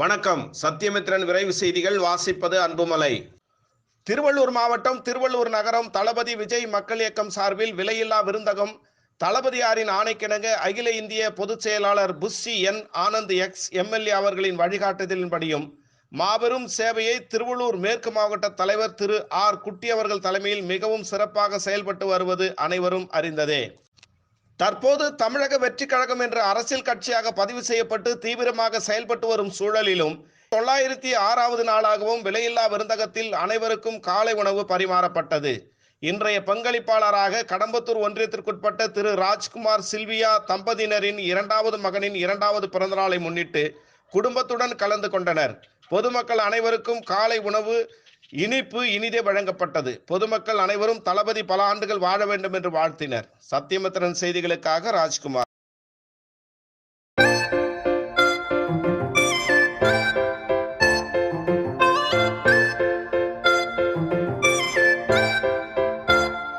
வணக்கம். சத்தியமித்ரன் விரைவு செய்திகள் வாசிப்பது அன்புமலை. திருவள்ளூர் மாவட்டம் திருவள்ளூர் நகரம் தளபதி விஜய் மக்கள் இயக்கம் சார்பில் விலையில்லா விருந்தகம் தளபதியாரின் ஆணைக்கிணங்க அகில இந்திய பொதுச் செயலாளர் Bussy N Anand ex MLA அவர்களின் வழிகாட்டுதலின்படியும் மாபெரும் சேவையை திருவள்ளூர் மேற்கு மாவட்ட தலைவர் திரு ஆர் குட்டி அவர்கள் தலைமையில் மிகவும் சிறப்பாக செயல்பட்டு வருவது அனைவரும் அறிந்ததே. தற்போது தமிழக வெற்றி கழகம் என்ற அரசியல் கட்சியாக பதிவு செய்யப்பட்டு தீவிரமாக செயல்பட்டு வரும் சூழலிலும் தொள்ளாயிரத்தி ஆறாவது நாளாகவும் விலையில்லா விருந்தகத்தில் அனைவருக்கும் காலை உணவு பரிமாறப்பட்டது. இன்றைய பங்களிப்பாளராக கடம்பத்தூர் ஒன்றியத்திற்குட்பட்ட திரு. ராஜ்குமார் சில்வியா தம்பதியினரின் இரண்டாவது மகனின் இரண்டாவது பிறந்தநாளை முன்னிட்டு குடும்பத்துடன் கலந்து கொண்டனர். பொதுமக்கள் அனைவருக்கும் காலை உணவு இனிப்பு இனிதே வழங்கப்பட்டது. பொதுமக்கள் அனைவரும் தளபதி பல ஆண்டுகள் வாழ வேண்டும் என்று வாழ்த்தினர். சத்தியமித்திரன் செய்திகளுக்காக ராஜ்குமார்.